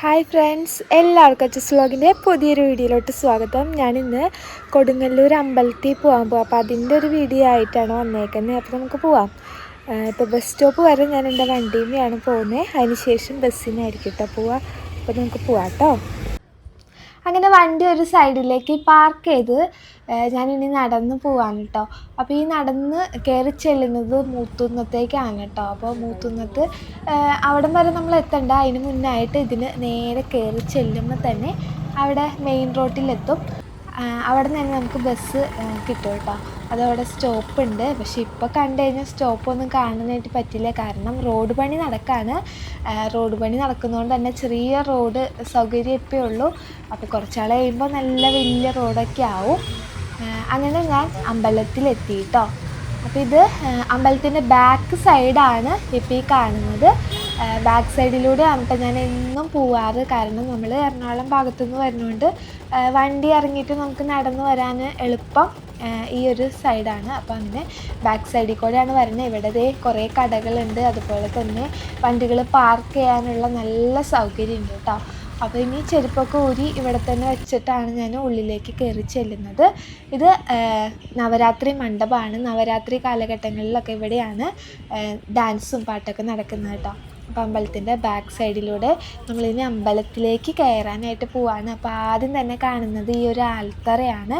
Hi friends എല്ലാവർക്കും അച്ചസ് വ്ലോഗിന്റെ പുതിയൊരു വീഡിയോയിലോട്ട് സ്വാഗതം. ഞാനിന്ന് കൊടുങ്ങല്ലൂർ അമ്പലത്തിൽ പോകാൻ പോകാം അപ്പോൾ അതിന്റെ ഒരു വീഡിയോ ആയിട്ടാണ് വന്നേക്കുന്നത്. അപ്പോൾ നമുക്ക് പോവാം. ഇപ്പോൾ ബസ് സ്റ്റോപ്പ് വരെ ഞാൻ എന്റെ വണ്ടിയുമെയാണ് പോകുന്നത്. അതിന് ശേഷം ബസ്സിനായിരിക്കും കേട്ടോ പോവാം. അപ്പോൾ നമുക്ക് പോവാം കേട്ടോ. അങ്ങനെ വണ്ടി ഒരു സൈഡിലേക്ക് പാർക്ക് ചെയ്ത് ഞാനിനി നടന്ന് പോവാണ് കേട്ടോ അപ്പോൾ ഈ നടന്ന് കയറി ചെല്ലുന്നത് മൂത്തുന്നത്തേക്കാണ് കേട്ടോ അപ്പോൾ മൂത്തുന്നത്ത് അവിടം വരെ നമ്മൾ എത്തണ്ട. അതിന് മുന്നായിട്ട് ഇതിന് നേരെ കയറി ചെല്ലുമ്പോൾ തന്നെ അവിടെ മെയിൻ റോട്ടിലെത്തും ആഹ് അവിടെ നിന്ന് തന്നെ നമുക്ക് ബസ് കിട്ടും കേട്ടോ അതവിടെ സ്റ്റോപ്പ് ഉണ്ട് പക്ഷെ ഇപ്പോൾ കണ്ടു കഴിഞ്ഞാൽ സ്റ്റോപ്പൊന്നും കാണാനായിട്ട് പറ്റില്ല. കാരണം റോഡ് പണി നടക്കാണ്. റോഡ് പണി നടക്കുന്നതുകൊണ്ട് തന്നെ ചെറിയ റോഡ് സൗകര്യം ഇപ്പേ ഉള്ളൂ. അപ്പോൾ കുറച്ചാൾ കഴിയുമ്പോൾ നല്ല വലിയ റോഡൊക്കെ ആവും. അങ്ങനെ ഞാൻ അമ്പലത്തിലെത്തി കേട്ടോ അപ്പോൾ ഇത് അമ്പലത്തിന്റെ ബാക്ക് സൈഡാണ് ഇപ്പോൾ ഈ കാണുന്നത്. ബാക്ക് സൈഡിലൂടെ കേട്ടോ ഞാൻ എന്നും പോവാറ്. കാരണം നമ്മൾ എറണാകുളം ഭാഗത്തുനിന്ന് വരുന്നതുകൊണ്ട് വണ്ടി ഇറങ്ങിയിട്ട് നമുക്ക് നടന്നു വരാൻ എളുപ്പം. ഈ ഒരു സൈഡാണ് അപ്പോൾ അങ്ങനെ ബാക്ക് സൈഡിൽ കൂടെയാണ് വരുന്നത്. ഇവിടെ ദേ കുറേ കടകളുണ്ട്. അതുപോലെ തന്നെ വണ്ടികൾ പാർക്ക് ചെയ്യാനുള്ള നല്ല സൗകര്യം ഉണ്ട് കേട്ടോ. അപ്പോൾ ഇനി ചെരുപ്പൊക്കെ ഊരി ഇവിടെ തന്നെ വെച്ചിട്ടാണ് ഞാൻ ഉള്ളിലേക്ക് കയറി ചെല്ലുന്നത്. ഇത് നവരാത്രി മണ്ഡപമാണ്. നവരാത്രി കാലഘട്ടങ്ങളിലൊക്കെ ഇവിടെയാണ് ഡാൻസും പാട്ടൊക്കെ നടക്കുന്നത് കേട്ടോ. അപ്പോൾ അമ്പലത്തിന്റെ ബാക്ക് സൈഡിലൂടെ നമ്മളിനി അമ്പലത്തിലേക്ക് കയറാനായിട്ട് പോവാണ്. അപ്പോൾ ആദ്യം തന്നെ കാണുന്നത് ഈ ഒരു ആൽത്തറയാണ്.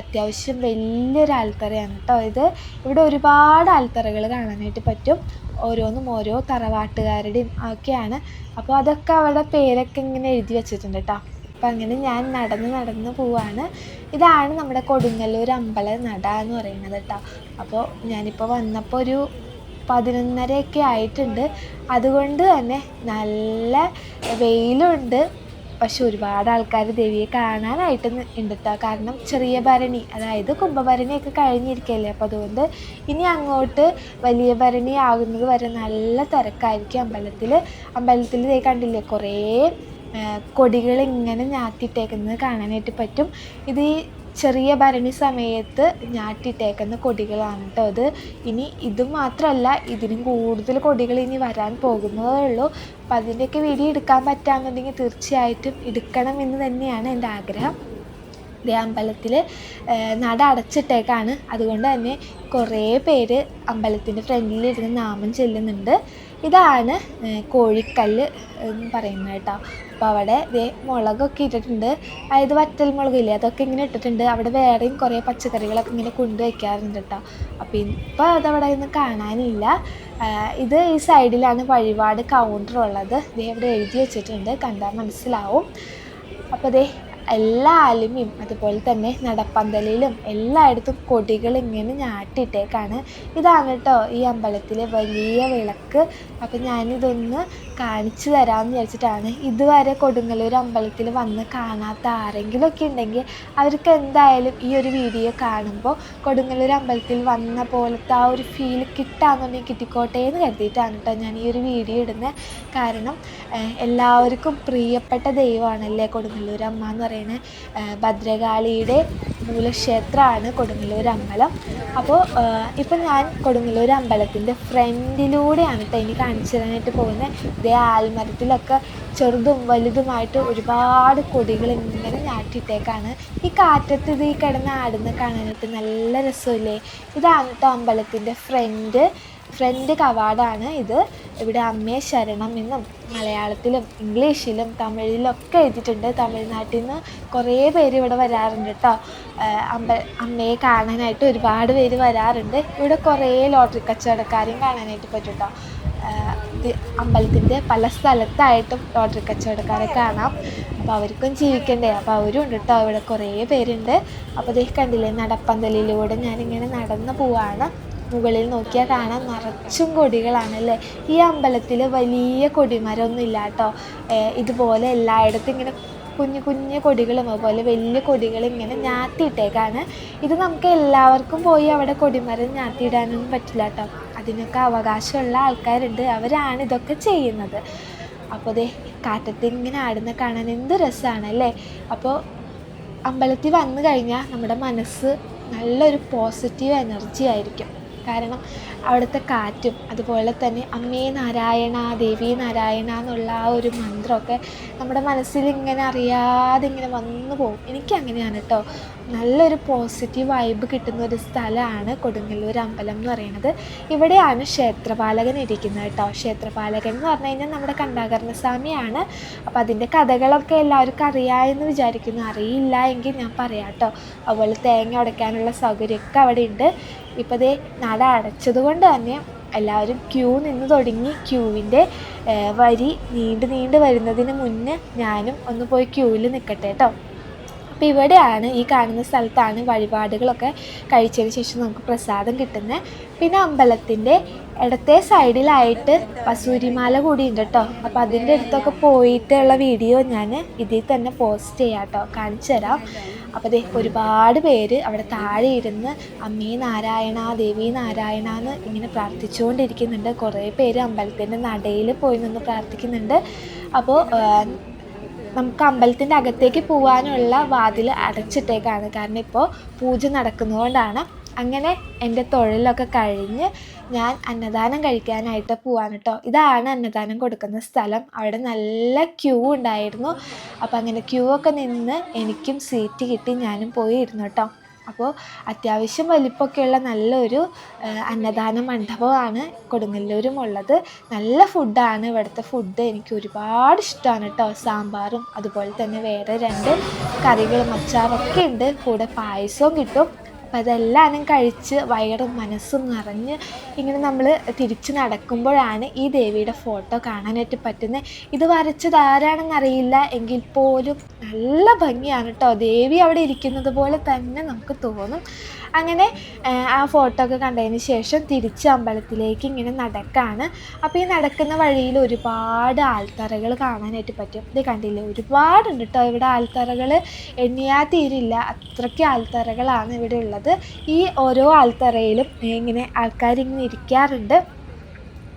അത്യാവശ്യം വലിയൊരു ആൽത്തറയാണ് കേട്ടോ ഇത്. ഇവിടെ ഒരുപാട് ആൽത്തറകൾ കാണാനായിട്ട് പറ്റും. ഓരോന്നും ഓരോ തറവാട്ടുകാരുടെയും ഒക്കെയാണ്. അപ്പോൾ അതൊക്കെ അവിടെ പേരൊക്കെ ഇങ്ങനെ എഴുതി വെച്ചിട്ടുണ്ട് കേട്ടോ. അപ്പം അങ്ങനെ ഞാൻ നടന്ന് നടന്ന് പോവാണ്. ഇതാണ് നമ്മുടെ കൊടുങ്ങല്ലൂർ അമ്പല നട എന്ന് പറയുന്നത് കേട്ടോ. അപ്പോൾ ഞാനിപ്പോൾ വന്നപ്പോൾ ഒരു പതിനൊന്നരയൊക്കെ ആയിട്ടുണ്ട്. അതുകൊണ്ട് തന്നെ നല്ല വെയിലുണ്ട്. പക്ഷെ ഒരുപാട് ആൾക്കാർ ദേവിയെ കാണാനായിട്ട് ഉണ്ട് കേട്ടോ കാരണം ചെറിയ ഭരണി അതായത് കുംഭഭരണിയൊക്കെ കഴിഞ്ഞിരിക്കുകയല്ലേ അപ്പോൾ അതുകൊണ്ട് ഇനി അങ്ങോട്ട് വലിയ ഭരണി ആകുന്നത് വരെ നല്ല തിരക്കായിരിക്കും അമ്പലത്തിൽ അമ്പലത്തിൽ ദേ കണ്ടില്ലേ കുറേ കൊടികൾ ഇങ്ങനെ ഞാത്തിയിട്ടേക്കുന്നത് കാണാനായിട്ട് പറ്റും. ഇത് ചെറിയ ഭരണി സമയത്ത് ഞാട്ടിട്ടേക്കുന്ന കൊടികളാണ് കേട്ടോ അത്. ഇനി ഇത് മാത്രമല്ല ഇതിനും കൂടുതൽ കൊടികൾ ഇനി വരാൻ പോകുന്നതേ ഉള്ളൂ. അപ്പം അതിന്റെയൊക്കെ വീഡിയോ എടുക്കാൻ പറ്റാമെന്നുണ്ടെങ്കിൽ തീർച്ചയായിട്ടും എടുക്കണം എന്ന് തന്നെയാണ് എന്റെ ആഗ്രഹം. ദേ അമ്പലത്തിൽ നട അടച്ചിട്ടേക്കാണ്. അതുകൊണ്ട് തന്നെ കുറേ പേര് അമ്പലത്തിന്റെ ഫ്രണ്ടിലിരുന്ന് നാമം ചെല്ലുന്നുണ്ട്. ഇതാണ് കോഴിക്കല്ല് എന്ന് പറയുന്നത് കേട്ടോ. അപ്പോൾ അവിടെ ഇതേ മുളകൊക്കെ ഇട്ടിട്ടുണ്ട്. അതായത് വറ്റൽ മുളകില്ലേ അതൊക്കെ ഇങ്ങനെ ഇട്ടിട്ടുണ്ട്. അവിടെ വേറെയും കുറേ പച്ചക്കറികളൊക്കെ ഇങ്ങനെ കൊണ്ടുവയ്ക്കാറുണ്ട് കേട്ടോ. അപ്പോൾ ഇപ്പോൾ അതവിടെ ഒന്നും കാണാനില്ല. ഇത് ഈ സൈഡിലാണ് വഴിപാട് കൗണ്ടർ ഉള്ളത്. ഇതേ ഇവിടെ എഴുതി വെച്ചിട്ടുണ്ട്. കണ്ടാൽ മനസ്സിലാവും. അപ്പോൾ ദേ എല്ലാ ആലുമയും അതുപോലെ തന്നെ നടപ്പന്തലിലും എല്ലായിടത്തും കൊടികൾ ഇങ്ങനെ ഞാട്ടിയിട്ടേക്കാണ് ഇതാണ് കേട്ടോ ഈ അമ്പലത്തിലെ വലിയ വിളക്ക്. അപ്പം ഞാനിതൊന്ന് കാണിച്ചു തരാമെന്ന് വിചാരിച്ചിട്ടാണ് ഇതുവരെ കൊടുങ്ങല്ലൂർ അമ്പലത്തിൽ വന്ന് കാണാത്ത ആരെങ്കിലുമൊക്കെ ഉണ്ടെങ്കിൽ അവർക്ക് എന്തായാലും ഈ ഒരു വീഡിയോ കാണുമ്പോൾ കൊടുങ്ങല്ലൂർ അമ്പലത്തിൽ വന്ന പോലത്തെ ആ ഒരു ഫീൽ കിട്ടാമെന്നുണ്ടെങ്കിൽ കിട്ടിക്കോട്ടെ എന്ന് കരുതിയിട്ടാണ് കേട്ടോ ഞാൻ ഈ ഒരു വീഡിയോ ഇടുന്നത്. കാരണം എല്ലാവർക്കും പ്രിയപ്പെട്ട ദൈവമാണല്ലേ കൊടുങ്ങല്ലൂർ അമ്മ എന്ന് പറയുന്നത്. ഏഹ്, ഭദ്രകാളിയുടെ മൂലക്ഷേത്രമാണ് കൊടുങ്ങല്ലൂർ അമ്പലം അപ്പോൾ ഇപ്പം ഞാൻ കൊടുങ്ങല്ലൂർ അമ്പലത്തിന്റെ ഫ്രണ്ടിലൂടെയാണ് കേട്ടോ ഇനി കാണിച്ചു തരാനായിട്ട് പോകുന്നത്. ഇതേ ആൽമരത്തിലൊക്കെ ചെറുതും വലുതുമായിട്ട് ഒരുപാട് കൊടികൾ ഇങ്ങനെ ഞാറ്റിട്ടേക്കാണ്. ഈ കാറ്റത്ത് ഇത് ഈ കിടന്ന് ആടുന്ന കാണാനായിട്ട് നല്ല രസമില്ലേ? ഇതാണ് കേട്ടോ അമ്പലത്തിന്റെ ഫ്രണ്ട്. ഫ്രണ്ട് കവാടാണ് ഇത്. ഇവിടെ അമ്മയെ ശരണം എന്നും മലയാളത്തിലും ഇംഗ്ലീഷിലും തമിഴിലും ഒക്കെ എഴുതിയിട്ടുണ്ട്. തമിഴ്നാട്ടിൽ നിന്ന് കുറേ പേര് ഇവിടെ വരാറുണ്ട് കേട്ടോ അമ്പ അമ്മയെ കാണാനായിട്ട് ഒരുപാട് പേര് വരാറുണ്ട്. ഇവിടെ കുറേ ലോട്ടറി കച്ചവടക്കാരെയും കാണാനായിട്ട് പറ്റും അമ്പലത്തിന്റെ പല സ്ഥലത്തായിട്ടും ലോട്ടറി കച്ചവടക്കാരെ കാണാം. അപ്പോൾ അവർക്കും ജീവിക്കണ്ടേ. അപ്പോൾ അവരും ഉണ്ട് കേട്ടോ ഇവിടെ കുറേ പേരുണ്ട്. അപ്പോൾ ഇതേ കണ്ടില്ലേ നടപ്പന്തലിലൂടെ ഞാനിങ്ങനെ നടന്നു പോവാണ്. മുകളിൽ നോക്കിയാൽ കാണാൻ നിറച്ചും കൊടികളാണ് അല്ലേ ഈ അമ്പലത്തിൽ വലിയ കൊടിമരമൊന്നും ഇല്ല കേട്ടോ ഇതുപോലെ എല്ലായിടത്തും ഇങ്ങനെ കുഞ്ഞു കുഞ്ഞു കൊടികളും അതുപോലെ വലിയ കൊടികൾ ഇങ്ങനെ ഞാത്തിയിട്ടേക്കാണ്. ഇത് നമുക്ക് എല്ലാവർക്കും പോയി അവിടെ കൊടിമരം ഞാത്തിയിടാനൊന്നും പറ്റില്ല കേട്ടോ അതിനൊക്കെ അവകാശമുള്ള ആൾക്കാരുണ്ട്. അവരാണ് ഇതൊക്കെ ചെയ്യുന്നത്. അപ്പോൾ ദേ കാറ്റത്ത് ഇങ്ങനെ ആടുന്ന കാണാൻ എന്ത് രസമാണല്ലേ അപ്പോൾ അമ്പലത്തിൽ വന്നു കഴിഞ്ഞാൽ നമ്മുടെ മനസ്സ് നല്ലൊരു പോസിറ്റീവ് എനർജി ആയിരിക്കും. കാരണം അവിടുത്തെ കാറ്റും അതുപോലെ തന്നെ അമ്മേ നാരായണ ദേവി നാരായണ എന്നുള്ള ആ ഒരു മന്ത്രമൊക്കെ നമ്മുടെ മനസ്സിൽ ഇങ്ങനെ അറിയാതെ ഇങ്ങനെ വന്നു പോകും. എനിക്കങ്ങനെയാണ് കേട്ടോ നല്ലൊരു പോസിറ്റീവ് വൈബ് കിട്ടുന്ന ഒരു സ്ഥലമാണ് കൊടുങ്ങല്ലൂർ അമ്പലം എന്ന് പറയുന്നത്. ഇവിടെയാണ് ക്ഷേത്രപാലകൻ ഇരിക്കുന്നത് കേട്ടോ ക്ഷേത്രപാലകൻ എന്ന് പറഞ്ഞു കഴിഞ്ഞാൽ നമ്മുടെ കണ്ടാകരണ സ്വാമിയാണ്. അപ്പോൾ അതിന്റെ കഥകളൊക്കെ എല്ലാവർക്കും അറിയാമെന്ന് വിചാരിക്കുന്നു. അറിയില്ല എങ്കിൽ ഞാൻ പറയാം കേട്ടോ അതുപോലെ തേങ്ങ ഉടയ്ക്കാനുള്ള സൗകര്യമൊക്കെ അവിടെ ഉണ്ട് ഇപ്പോൾ ദേ നട അടച്ചത് കൊണ്ട് തന്നെ എല്ലാവരും ക്യൂ നിന്ന് തുടങ്ങി ക്യൂവിന്റെ വരി നീണ്ട് നീണ്ട് വരുന്നതിന് മുന്നേ ഞാനും ഒന്ന് പോയി ക്യൂവിൽ നിൽക്കട്ടെ കേട്ടോ അപ്പോൾ ഇവിടെയാണ് ഈ കാണുന്ന സ്ഥലത്താണ് വഴിപാടുകളൊക്കെ കഴിച്ചതിന് ശേഷം നമുക്ക് പ്രസാദം കിട്ടുന്നത് പിന്നെ അമ്പലത്തിന്റെ ഇടത്തെ സൈഡിലായിട്ട് വസൂരിമാല കൂടി ഉണ്ട് കേട്ടോ അപ്പോൾ അതിന്റെ അടുത്തൊക്കെ പോയിട്ടുള്ള വീഡിയോ ഞാൻ ഇതിൽ തന്നെ പോസ്റ്റ് ചെയ്യാം കേട്ടോ കാണിച്ചു തരാം. അപ്പോൾ ദേ ഒരുപാട് പേര് അവിടെ താഴെ ഇരുന്ന് അമ്മേ നാരായണ ദേവി നാരായണ എന്ന് ഇങ്ങനെ പ്രാർത്ഥിച്ചുകൊണ്ടിരിക്കുന്നുണ്ട്. കുറേ പേര് അമ്പലത്തിന്റെ നടയിൽ പോയി നിന്ന് പ്രാർത്ഥിക്കുന്നുണ്ട്. അപ്പോൾ നമുക്ക് അമ്പലത്തിന്റെ അകത്തേക്ക് പോകാനുള്ള വാതിൽ അടച്ചിട്ടേക്കാണ്. കാരണം ഇപ്പോൾ പൂജ നടക്കുന്നതുകൊണ്ടാണ്. അങ്ങനെ എന്റെ തൊഴിലൊക്കെ കഴിഞ്ഞ് ഞാൻ അന്നദാനം കഴിക്കാനായിട്ട് പോവാണ് കേട്ടോ ഇതാണ് അന്നദാനം കൊടുക്കുന്ന സ്ഥലം. അവിടെ നല്ല ക്യൂ ഉണ്ടായിരുന്നു. അപ്പോൾ അങ്ങനെ ക്യൂ ഒക്കെ നിന്ന് എനിക്കും സീറ്റ് കിട്ടി. ഞാനും പോയി ഇരുന്നു കേട്ടോ അപ്പോൾ അത്യാവശ്യം വലിപ്പമൊക്കെയുള്ള നല്ലൊരു അന്നദാന മണ്ഡപമാണ് കൊടുങ്ങല്ലൂരും ഉള്ളത്. നല്ല ഫുഡാണ് ഇവിടുത്തെ ഫുഡ്. എനിക്ക് ഒരുപാട് ഇഷ്ടമാണ് കേട്ടോ സാമ്പാറും അതുപോലെ തന്നെ വേറെ രണ്ട് കറികളും അച്ചാറൊക്കെ ഉണ്ട്. കൂടെ പായസവും കിട്ടും. അപ്പോൾ അതെല്ലാം കഴിച്ച് വയറും മനസ്സും നിറഞ്ഞ് ഇങ്ങനെ നമ്മൾ തിരിച്ച് നടക്കുമ്പോഴാണ് ഈ ദേവിയുടെ ഫോട്ടോ കാണാനായിട്ട് പറ്റുന്നത് ഇത് വരച്ചത് ആരാണെന്നറിയില്ല എങ്കിൽ പോലും നല്ല ഭംഗിയാണ് കേട്ടോ ദേവി അവിടെ ഇരിക്കുന്നത് പോലെ തന്നെ നമുക്ക് തോന്നും. അങ്ങനെ ആ ഫോട്ടോ ഒക്കെ കണ്ടതിന് ശേഷം തിരിച്ച് അമ്പലത്തിലേക്ക് ഇങ്ങനെ നടക്കാണ്. അപ്പോൾ ഈ നടക്കുന്ന വഴിയിൽ ഒരുപാട് ആൾത്തറകൾ കാണാനായിട്ട് പറ്റും. ഇത് കണ്ടില്ലേ? ഒരുപാടുണ്ട് കേട്ടോ ഇവിടെ ആൾത്തറകൾ എണ്ണിയാ തീരില്ല. അത്രയ്ക്ക് ആൾത്തറകളാണ് ഇവിടെ ഉള്ളത്. ഈ ഓരോ ആൽത്തറയിലും ഇങ്ങനെ ആൾക്കാരിങ്ങനെ ഇരിക്കാറുണ്ട്.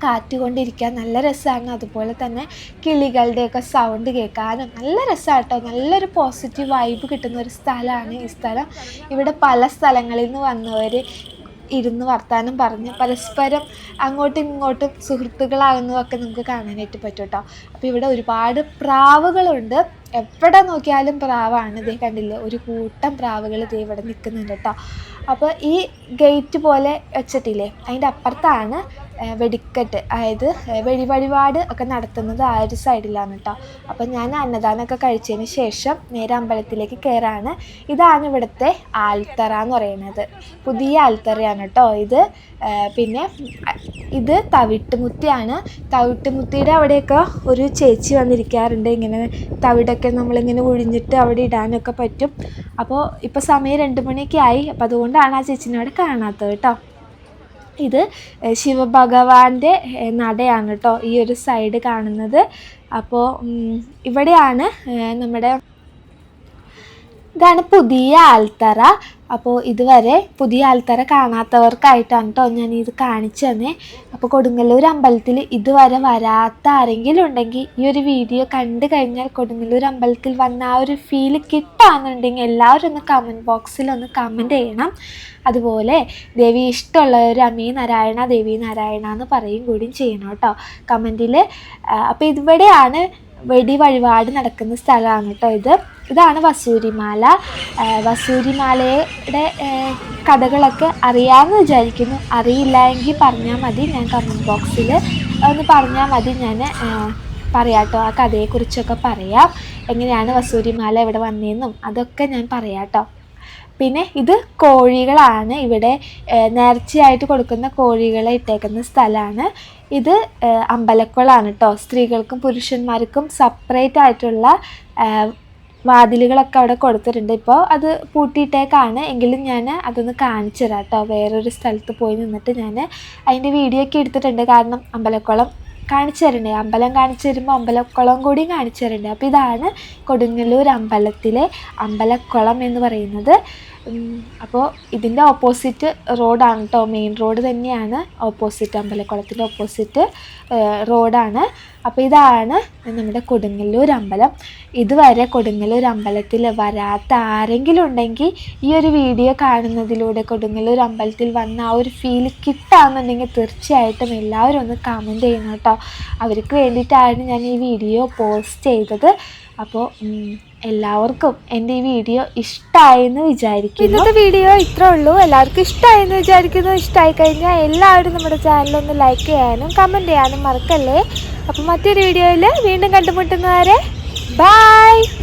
കാറ്റ് കൊണ്ടിരിക്കാൻ നല്ല രസമാണ്. അതുപോലെ തന്നെ കിളികളുടെയൊക്കെ സൗണ്ട് കേൾക്കാനും നല്ല രസമാണ് കേട്ടോ നല്ലൊരു പോസിറ്റീവ് വൈബ് കിട്ടുന്ന ഒരു സ്ഥലമാണ് ഈ സ്ഥലം. ഇവിടെ പല സ്ഥലങ്ങളിൽ നിന്ന് വന്നവർ ഇരുന്ന് വർത്താനം പറഞ്ഞ് പരസ്പരം അങ്ങോട്ടും ഇങ്ങോട്ടും സുഹൃത്തുക്കളാകുന്നതൊക്കെ നമുക്ക് കാണാനായിട്ട് പറ്റും കേട്ടോ അപ്പോൾ ഇവിടെ ഒരുപാട് പ്രാവുകളുണ്ട്. എവിടെ നോക്കിയാലും പ്രാവാണ്. ഇതേ കണ്ടില്ലേ? ഒരു കൂട്ടം പ്രാവുകൾ ഇതേ ഇവിടെ നിൽക്കുന്നുണ്ട് കേട്ടോ അപ്പോൾ ഈ ഗേറ്റ് പോലെ വെച്ചിട്ടില്ലേ? അതിന്റെ അപ്പുറത്താണ് വെടിക്കെട്ട് അതായത് വെടി വഴിപാട് ഒക്കെ നടത്തുന്നത് ആ ഒരു സൈഡിലാണ് കേട്ടോ അപ്പം ഞാൻ അന്നദാനമൊക്കെ കഴിച്ചതിന് ശേഷം നേരെ അമ്പലത്തിലേക്ക് കയറാണ് ഇതാണ് ഇവിടുത്തെ ആൽത്തറ എന്ന് പറയുന്നത്. പുതിയ ആൽത്തറയാണ് കേട്ടോ ഇത്. പിന്നെ ഇത് തവിട്ടുമുത്തിയാണ്. തവിട്ടുമുത്തിയുടെ അവിടെയൊക്കെ ഒരു ചേച്ചി വന്നിരിക്കാറുണ്ട്. ഇങ്ങനെ തവിടൊക്കെ നമ്മളിങ്ങനെ ഒഴിഞ്ഞിട്ട് അവിടെ ഇടാനൊക്കെ പറ്റും. അപ്പോൾ ഇപ്പോൾ സമയം രണ്ട് മണിയൊക്കെ ആയി. അപ്പോൾ അതുകൊണ്ടാണ് ആ ചേച്ചിനെ അവിടെ കാണാത്തത് കേട്ടോ ഇത് ശിവഭഗവാന്റെ നടയാണ് കേട്ടോ ഈ ഒരു സൈഡ് കാണുന്നത്. അപ്പോൾ ഇവിടെയാണ് നമ്മുടെ ഇതാണ് പുതിയ ആൽത്തറ. അപ്പോൾ ഇതുവരെ പുതിയ ആൾക്കാരെ കാണാത്തവർക്കായിട്ടാണ് കേട്ടോ ഞാൻ ഇത് കാണിച്ചു തന്നെ അപ്പോൾ കൊടുങ്ങല്ലൂർ അമ്പലത്തിൽ ഇതുവരെ വരാത്ത ആരെങ്കിലും ഉണ്ടെങ്കിൽ ഈ ഒരു വീഡിയോ കണ്ടു കഴിഞ്ഞാൽ കൊടുങ്ങല്ലൂർ അമ്പലത്തിൽ വന്ന ആ ഒരു ഫീൽ കിട്ടാന്നുണ്ടെങ്കിൽ എല്ലാവരും ഒന്ന് കമന്റ് ബോക്സിൽ ഒന്ന് കമന്റ് ചെയ്യണം. അതുപോലെ ദേവി ഇഷ്ടമുള്ളവർ അമ്മീ നാരായണ ദേവി നാരായണ എന്ന് പറയും കൂടിയും ചെയ്യണം കേട്ടോ. കമന്റിൽ അപ്പോൾ ഇവിടെയാണ് വെടി വഴിപാട് നടക്കുന്ന സ്ഥലമാണ് കേട്ടോ ഇത്. ഇതാണ് വസൂരിമാല. വസൂരിമാലയുടെ കഥകളൊക്കെ അറിയാമെന്ന് വിചാരിക്കുന്നു. അറിയില്ല എങ്കിൽ പറഞ്ഞാൽ മതി ഞാൻ കമന്റ് ബോക്സിൽ ഒന്ന് പറഞ്ഞാൽ മതി ഞാൻ പറയാട്ടോ. ആ കഥയെക്കുറിച്ചൊക്കെ പറയാം. എങ്ങനെയാണ് വസൂരിമാല ഇവിടെ വന്നതെന്നും അതൊക്കെ ഞാൻ പറയാട്ടോ. പിന്നെ ഇത് കോഴികളാണ് ഇവിടെ നേർച്ചയായിട്ട് കൊടുക്കുന്ന കോഴികളെ ഇട്ടേക്കുന്ന സ്ഥലമാണ്. ഇത് അമ്പലക്കുളമാണ് കേട്ടോ സ്ത്രീകൾക്കും പുരുഷന്മാർക്കും സപ്പറേറ്റ് ആയിട്ടുള്ള വാതിലുകളൊക്കെ അവിടെ കൊടുത്തിട്ടുണ്ട്. ഇപ്പോൾ അത് പൂട്ടിയിട്ടേക്കാണ്. എങ്കിലും ഞാൻ അതൊന്ന് കാണിച്ചു തരാം കേട്ടോ വേറൊരു സ്ഥലത്ത് പോയി നിന്നിട്ട് ഞാൻ അതിന്റെ വീഡിയോ ഒക്കെ എടുത്തിട്ടുണ്ട്. കാരണം അമ്പലക്കുളം കാണിച്ചു തരണ്ടേ അമ്പലം കാണിച്ചു തരുമ്പോൾ അമ്പലക്കുളം കൂടി കാണിച്ചു തരണ്ടേ അപ്പോൾ ഇതാണ് കൊടുങ്ങല്ലൂർ അമ്പലത്തിലെ അമ്പലക്കുളം എന്ന് പറയുന്നത്. അപ്പോൾ ഇതിന്റെ ഓപ്പോസിറ്റ് റോഡാണ് കേട്ടോ മെയിൻ റോഡ് തന്നെയാണ് ഓപ്പോസിറ്റ് അമ്പലക്കുളത്തിന്റെ ഓപ്പോസിറ്റ് റോഡാണ് അപ്പോൾ ഇതാണ് നമ്മുടെ കൊടുങ്ങല്ലൂർ അമ്പലം. ഇതുവരെ കൊടുങ്ങല്ലൂർ അമ്പലത്തിൽ വരാത്ത ആരെങ്കിലും ഉണ്ടെങ്കിൽ ഈ ഒരു വീഡിയോ കാണുന്നതിലൂടെ കൊടുങ്ങല്ലൂർ അമ്പലത്തിൽ വന്ന ആ ഒരു ഫീൽ കിട്ടാമെന്നുണ്ടെങ്കിൽ തീർച്ചയായിട്ടും എല്ലാവരും ഒന്ന് കമന്റ് ചെയ്യണം കേട്ടോ അവർക്ക് വേണ്ടിയിട്ടാണ് ഞാൻ ഈ വീഡിയോ പോസ്റ്റ് ചെയ്തത്. അപ്പോൾ എല്ലാവർക്കും എന്റെ ഈ വീഡിയോ ഇഷ്ടമായെന്ന് വിചാരിക്കുന്നു. ഇന്നത്തെ വീഡിയോ ഇത്രേ ഉള്ളൂ. എല്ലാവർക്കും ഇഷ്ടമായെന്ന് വിചാരിക്കുന്നു. ഇഷ്ടമായി കഴിഞ്ഞാൽ എല്ലാവരും നമ്മുടെ ചാനലൊന്ന് ലൈക്ക് ചെയ്യാനും കമന്റ് ചെയ്യാനും മറക്കല്ലേ? അപ്പോൾ മറ്റൊരു വീഡിയോയിൽ വീണ്ടും കണ്ടുമുട്ടുന്നവരെ ബായ്